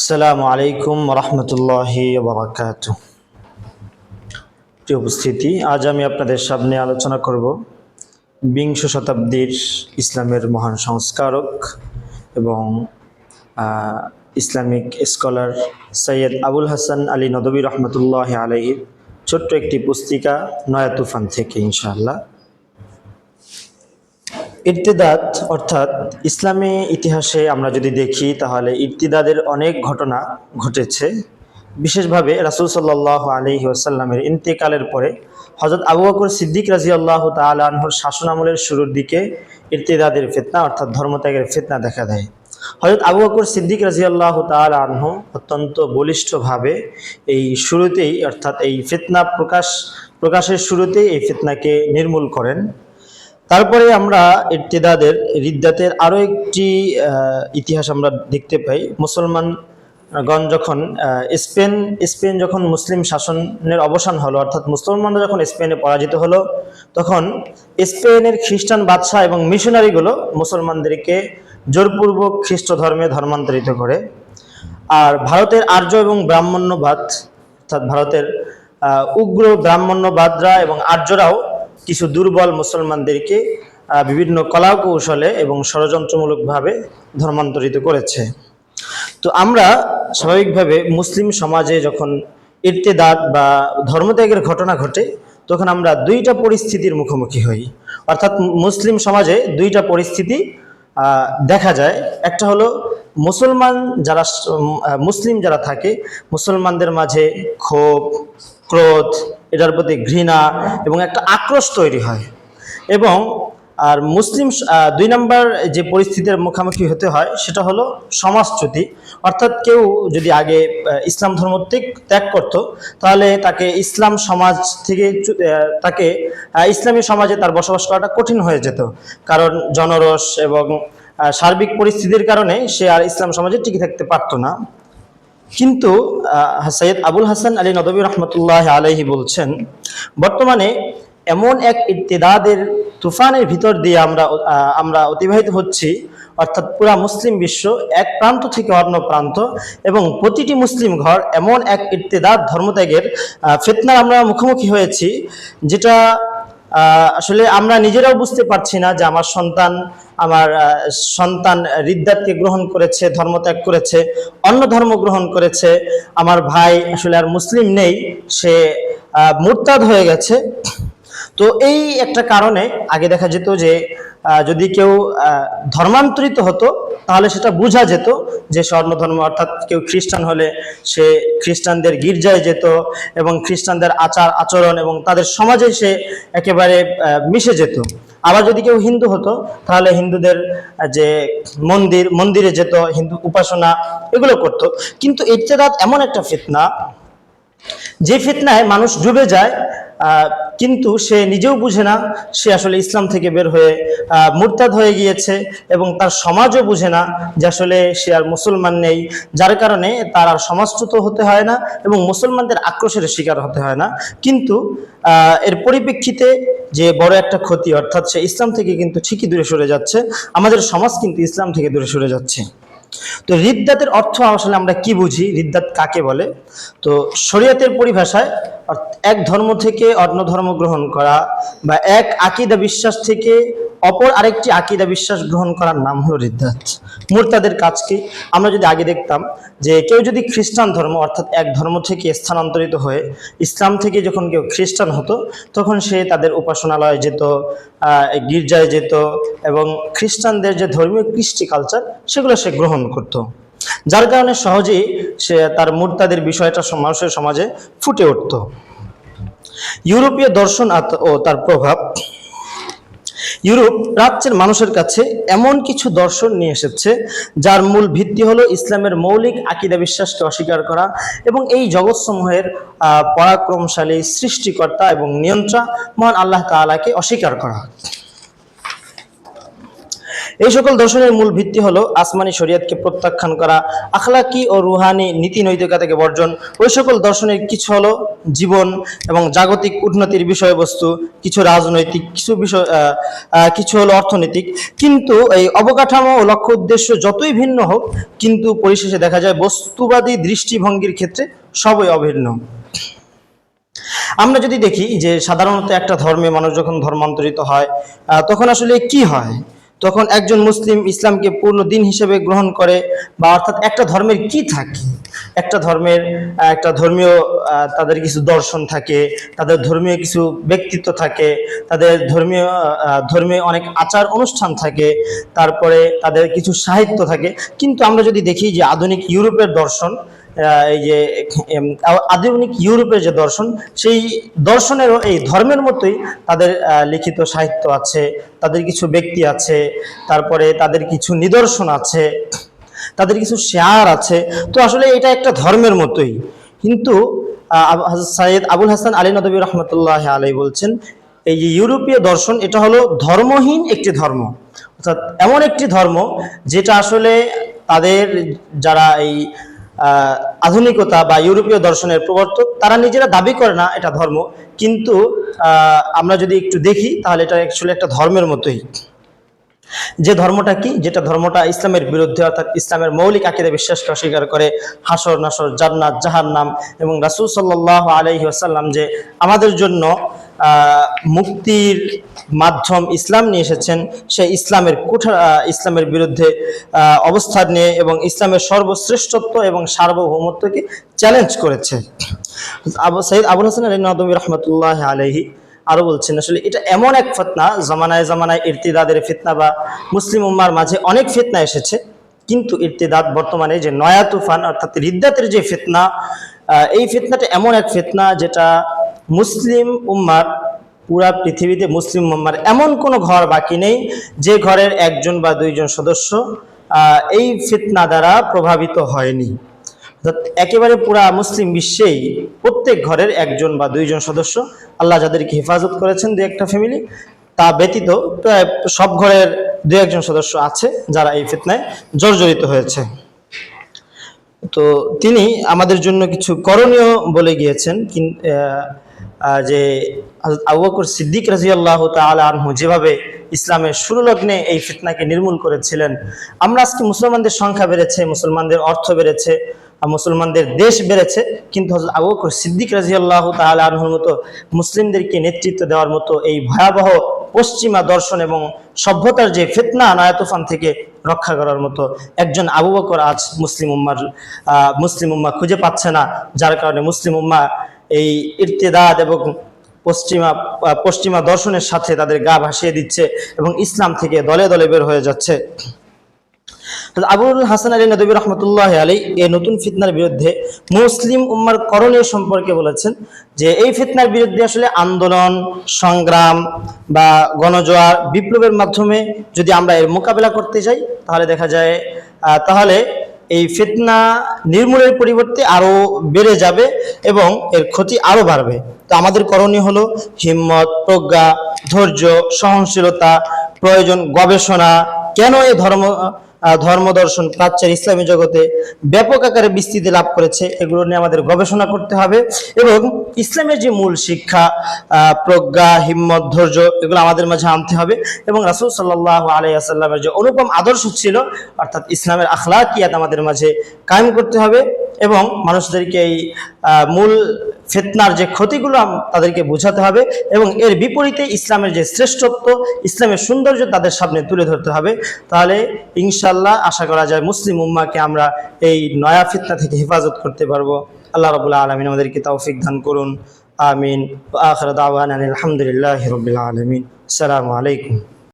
আসসালামু আলাইকুম রহমতুল্লাহি বারাকাত উপস্থিতি, আজ আমি আপনাদের সামনে আলোচনা করব বিংশ শতাব্দীর ইসলামের মহান সংস্কারক এবং ইসলামিক স্কলার সৈয়দ আবুল হাসান আলী নদবী রহমতুল্লাহ আলহির ছোট্ট একটি পুস্তিকা, নয়া তুফান থেকে, ইনশাআল্লাহ। ইর্তিদাদ অর্থাৎ ইসলামী ইতিহাসে আমরা যদি দেখি, তাহলে ইর্তিদাদের অনেক ঘটনা ঘটেছে। বিশেষভাবে রাসুল সাল্লাহ আলহি আসাল্লামের ইন্তেকালের পরে হজরত আবু বকর সিদ্দিক রাজি আল্লাহ তালহর শাসনামলের শুরুর দিকে ইর্তিদাদের ফেতনা, অর্থাৎ ধর্মত্যাগের ফেতনা দেখা দেয়। হজরত আবু বকর সিদ্দিক রাজি আল্লাহ তালহ অত্যন্ত বলিষ্ঠভাবে এই শুরুতেই, অর্থাৎ এই ফেতনা প্রকাশ, প্রকাশের শুরুতেই এই ফেতনাকে নির্মূল করেন। তারপরে আমরা ইর্তিদাদের রিদ্দাতের আরও একটি ইতিহাস আমরা দেখতে পাই। মুসলমানগণ যখন স্পেন স্পেন যখন মুসলিম শাসনের অবসান হলো, অর্থাৎ মুসলমানরা যখন স্পেনে পরাজিত হলো, তখন স্পেনের খ্রিস্টান বাদশাহ এবং মিশনারিগুলো মুসলমানদেরকে জোরপূর্বক খ্রিস্ট ধর্মে ধর্মান্তরিত করে। আর ভারতের আর্য এবং ব্রাহ্মণ্যবাদ, অর্থাৎ ভারতের উগ্র ব্রাহ্মণ্যবাদরা এবং আর্যরাও কিছু দুর্বল মুসলমানদেরকে বিভিন্ন কলা কৌশলে এবং ষড়যন্ত্রমূলকভাবে ধর্মান্তরিত করেছে। তো আমরা স্বাভাবিকভাবে মুসলিম সমাজে যখন ইর্তেদাদ বা ধর্মত্যাগের ঘটনা ঘটে, তখন আমরা দুইটা পরিস্থিতির মুখোমুখি হই। অর্থাৎ মুসলিম সমাজে দুইটা পরিস্থিতি দেখা যায়। একটা হলো মুসলমান যারা মুসলিম যারা থাকে, মুসলমানদের মাঝে ক্ষোভ ক্রোধ, এটার প্রতি ঘৃণা এবং একটা আক্রোশ তৈরি হয়। এবং, আর মুসলিম দুই নম্বর যে পরিস্থিতির মুখোমুখি হতে হয় সেটা হলো সমাজচ্যুতি। অর্থাৎ কেউ যদি আগে ইসলাম ধর্ম ত্যাগ- করত, তাহলে তাকে ইসলাম সমাজ থেকে তাকে ইসলামী সমাজে তার বসবাস করাটা কঠিন হয়ে যেত। কারণ জনরস এবং সার্বিক পরিস্থিতির কারণে সে আর ইসলাম সমাজে টিকে থাকতে পারতো না। কিন্তু সৈয়দ আবুল হাসান আলী নদবী রহমতুল্লাহ আলহি বলছেন, বর্তমানে এমন এক ইর্তেদাদের তুফানের ভিতর দিয়ে আমরা আমরা অতিবাহিত হচ্ছি, অর্থাৎ পুরা মুসলিম বিশ্ব, এক প্রান্ত থেকে অন্য প্রান্ত, এবং প্রতিটি মুসলিম ঘর এমন এক ইর্তেদাদ ধর্মত্যাগের ফিতনার আমরা মুখোমুখি হয়েছি, যেটা আসলে আমরা নিজেরাও বুঝতে পারছি না যে আমার সন্তান আমার সন্তান রিদ্দাতকে গ্রহণ করেছে, ধর্মত্যাগ করেছে, অন্য ধর্ম গ্রহণ করেছে। আমার ভাই আসলে আর মুসলিম নেই, সে মোরতাদ হয়ে গেছে। তো এই একটা কারণে আগে দেখা যেত যে যদি কেউ ধর্মান্তরিত হতো, তাহলে সেটা বোঝা যেত যে স্বর্ণ ধর্ম অর্থাৎ কেউ খ্রিস্টান হলে সে খ্রিস্টানদের গির্জায় যেত এবং খ্রিস্টানদের আচার, আচরণ এবং তাদের সমাজে সে একেবারে মিশে যেত। আবার যদি কেউ হিন্দু হতো, তাহলে হিন্দুদের যে মন্দির, মন্দিরে যেত, হিন্দু উপাসনা, এগুলো করতো। কিন্তু ইত্তেদাত এমন একটা ফিতনা, যে ফিতনায় মানুষ ডুবে যায় কিন্তু সে নিজেও বুঝে না, সে আসলে ইসলাম থেকে বের হয়ে মুরতাদ হয়ে গিয়েছে এবং তার সমাজও বুঝে না যে আসলে সে আর মুসলমান নেই, যার কারণে তার আর সমাজচ্যুত হতে হয় না এবং মুসলমানদের আক্রোশের শিকার হতে হয় না। কিন্তু এর পরিপ্রেক্ষিতে যে বড় একটা ক্ষতি, অর্থাৎ সে ইসলাম থেকে কিন্তু ঠিকই দূরে সরে যাচ্ছে, আমাদের সমাজ কিন্তু ইসলাম থেকে দূরে সরে যাচ্ছে। তো রিদ্দাতের অর্থ আসলে আমরা কি বুঝি? রিদ্দাত কাকে বলে? তো শরীয়তের পরিভাষায় এক ধর্ম থেকে অন্য ধর্ম গ্রহণ করা বা এক আকিদা বিশ্বাস থেকে অপর আরেকটি আকিদা বিশ্বাস গ্রহণ করার নাম হলো রিদ্দাত। মুরতাদের কাজ কি? আমরা যদি আগে দেখতাম যে কেউ যদি খ্রিস্টান ধর্ম, অর্থাৎ এক ধর্ম থেকে স্থানান্তরিত হয়ে ইসলাম থেকে যখন কেউ খ্রিস্টান হতো, তখন সে তাদের উপাসনালয়ে যেত গির্জায় যেত এবং খ্রিস্টানদের যে ধর্মীয় কৃষ্টি কালচার সেগুলো সে গ্রহণ করত। যার কারণে সহজেই সে তার মুরতাদের বিষয়টা মানুষের সমাজে ফুটে উঠত। ইউরোপীয় দর্শন ও তার প্রভাব ইউরোপ প্রাচ্যের মানুষের কাছে এমন কিছু দর্শন নিয়ে এসেছে, যার মূল ভিত্তি হলো ইসলামের মৌলিক আকিদা বিশ্বাসকে অস্বীকার করা এবং এই জগৎসমূহের পরাক্রমশালী সৃষ্টিকর্তা এবং নিয়ন্ত্রণ মহান আল্লাহ তালাকে অস্বীকার করা। এই সকল দর্শনের মূল ভিত্তি হলো আসমানি শরীয়তকে প্রত্যাখ্যান করা, আখলাকি ও রুহানি নীতি নৈতিকতাকে বর্জন। ওই সকল দর্শনের কিছু হলো জীবন এবং জাগতিক উন্নতির বিষয়বস্তু, কিছু রাজনৈতিক, কিছু বিষয় কিছু হলো অর্থনৈতিক। কিন্তু এই অবকাঠামো ও লক্ষ্য উদ্দেশ্য যতই ভিন্ন হোক, কিন্তু পরিশেষে দেখা যায় বস্তুবাদী দৃষ্টিভঙ্গির ক্ষেত্রে সবই অভিন্ন। আমরা যদি দেখি যে সাধারণত একটা ধর্মে মানুষ যখন ধর্মান্তরিত হয় তখন আসলে কি হয়? তখন একজন মুসলিম ইসলামকে পূর্ণ দিন হিসেবে গ্রহণ করে, বা অর্থাৎ একটা ধর্মের কি থাকে? একটা ধর্মের একটা ধর্মীয় তাদের কিছু দর্শন থাকে, তাদের ধর্মীয় কিছু ব্যক্তিত্ব থাকে, তাদের ধর্মীয় ধর্মীয় অনেক আচার অনুষ্ঠান থাকে, তারপরে তাদের কিছু সাহিত্য থাকে। কিন্তু আমরা যদি দেখি যে আধুনিক ইউরোপের দর্শন এই যে আধুনিক ইউরোপের যে দর্শন, সেই দর্শনেরও এই ধর্মের মতোই তাদের লিখিত সাহিত্য আছে, তাদের কিছু ব্যক্তি আছে, তারপরে তাদের কিছু নিদর্শন আছে, তাদের কিছু শেয়ার আছে। তো আসলে এটা একটা ধর্মের মতোই। কিন্তু সাইয়েদ আবুল হাসান আলী নদবী রহমতুল্লাহ আলাই বলছেন, এই যে ইউরোপীয় দর্শন, এটা হলো ধর্মহীন একটি ধর্ম। অর্থাৎ এমন একটি ধর্ম, যেটা আসলে তাদের যারা এই আধুনিকতা বা ইউরোপীয় দর্শনের প্রবর্তক, তারা নিজেরা দাবি করে না এটা ধর্ম। কিন্তু আমরা যদি একটু দেখি, তাহলে এটা অ্যাকচুয়ালি একটা ধর্মের মতোই। যে ধর্মটা কি? যেটা ধর্মটা ইসলামের বিরুদ্ধে অর্থাৎ ইসলামের মৌলিক আকিদা বিশ্বাসকে অস্বীকার করে হাসর, নাসর, জান্নাত, জাহান্নাম এবং রাসূল সাল্লাল্লাহু আলাইহি ওয়াসাল্লাম যে আমাদের জন্য মুক্তির মাধ্যম ইসলাম নিয়ে এসেছেন, সেই ইসলামের কুঠা ইসলামের বিরুদ্ধে অবস্থান নিয়ে এবং ইসলামের সর্বশ্রেষ্ঠত্ব এবং সার্বভৌমত্বকে চ্যালেঞ্জ করেছে। আবু আবুল হাসান আলী নদমী রহমতুল্লাহ আলহি আরও বলছেন, আসলে এটা এমন এক ফিতনা, জামানায় জামানায় ইরতিদাদের ফিতনা বা মুসলিম উম্মার মাঝে অনেক ফিতনা এসেছে, কিন্তু ইরতিদাদ বর্তমানে যে নয়া তুফান, অর্থাৎ রিদ্দাতের যে ফিতনা এই ফিতনাটা এমন এক ফিতনা যেটা মুসলিম উম্মার, পুরা পৃথিবীতে মুসলিম উম্মার এমন কোনো ঘর বাকি নেই যে ঘরের একজন বা দুইজন সদস্য এই ফিতনা দ্বারা প্রভাবিত হয়নি। একেবারে পুরা মুসলিম বিশ্বেই প্রত্যেক ঘরের একজন বা দুইজন সদস্য আল্লাহ যাদেরকে হেফাজত করেছেন দু একটা ফ্যামিলি তা ব্যতীত প্রায় সব ঘরের দু একজন সদস্য আছে যারা এই ফিতনায় জর্জরিত হয়েছে। তো তিনি আমাদের জন্য কিছু করণীয় বলে গিয়েছেন যে হযরত আবু বকর সিদ্দিক রাজিয়াল্লাহ তাআলা আনহু যেভাবে ইসলামের শুরু লগ্নে এই ফিতনাকে নির্মূল করেছিলেন, আমরা আজকে মুসলমানদের সংখ্যা বেড়েছে, মুসলমানদের অর্থ বেড়েছে মুসলমানদের দেশ বেড়েছে। কিন্তু হযরত আবু বকর সিদ্দিক রাজিয়াল্লাহ তাহলে আনহুর মতো মুসলিমদেরকে নেতৃত্ব দেওয়ার মতো এই ভয়াবহ পশ্চিমা দর্শন এবং সভ্যতার যে ফেতনা নায়া তুফান থেকে রক্ষা করার মতো একজন আবু বকর আজ মুসলিম উম্মার মুসলিম উম্মা খুঁজে পাচ্ছে না। যার কারণে মুসলিম উম্মা এই ইরতেদাদ এবং পশ্চিমা পশ্চিমা দর্শনের সাথে তাদের গা ভাসিয়ে দিচ্ছে এবং ইসলাম থেকে দলে দলে বের হয়ে যাচ্ছে। আবুল হাসান আলী নদী রহমতুল্লাহ আলী এই নতুন ফিতনার বিরুদ্ধে মুসলিম উম্মার করণীয় সম্পর্কে বলেছেন যে এই ফিতনার বিরুদ্ধে আসলে আন্দোলন, সংগ্রাম বা গণজোয়ার বিপ্লবের মাধ্যমে যদি আমরা এর মোকাবেলা করতে যাই, তাহলে দেখা যায় তাহলে এই ফিতনা নির্মূলের পরিবর্তে আরও বেড়ে যাবে এবং এর ক্ষতি আরও বাড়বে। তো আমাদের করণীয় হলো হিম্মত, প্রজ্ঞা, ধৈর্য, সহনশীলতা, প্রয়োজন গবেষণা। কেন এই ধর্ম ধর্ম দর্শন প্রাচ্যের ইসলামী জগতে ব্যাপক আকারে বিস্তৃতি লাভ করেছে। এগুলো নিয়ে আমাদের গবেষণা করতে হবে। এবং ইসলামের যে মূল শিক্ষা প্রজ্ঞা, হিম্মত, ধৈর্য, এগুলো আমাদের মাঝে আনতে হবে। এবং রাসূল সাল্লাহ আলাইসাল্লামের যে অনুপম আদর্শ ছিল, অর্থাৎ ইসলামের আখলাকিয়াত আমাদের মাঝে কায়েম করতে হবে। এবং মানুষদেরকে এই মূল ফিতনার যে ক্ষতিগুলো তাদেরকে বোঝাতে হবে এবং এর বিপরীতে ইসলামের যে শ্রেষ্ঠত্ব, ইসলামের সৌন্দর্য তাদের সামনে তুলে ধরতে হবে। তাহলে ইনশাল্লাহ আশা করা যায় মুসলিম উম্মাকে আমরা এই নয়া ফিতনা থেকে হেফাজত করতে পারব। আল্লাহ রবুল্লাহ আলমিন আমাদেরকে তৌফিক দান করুন। আমিন। আখর দাওয়ান আলহামদুলিল্লাহ রবিল আলমিন। আসসালামু আলাইকুম।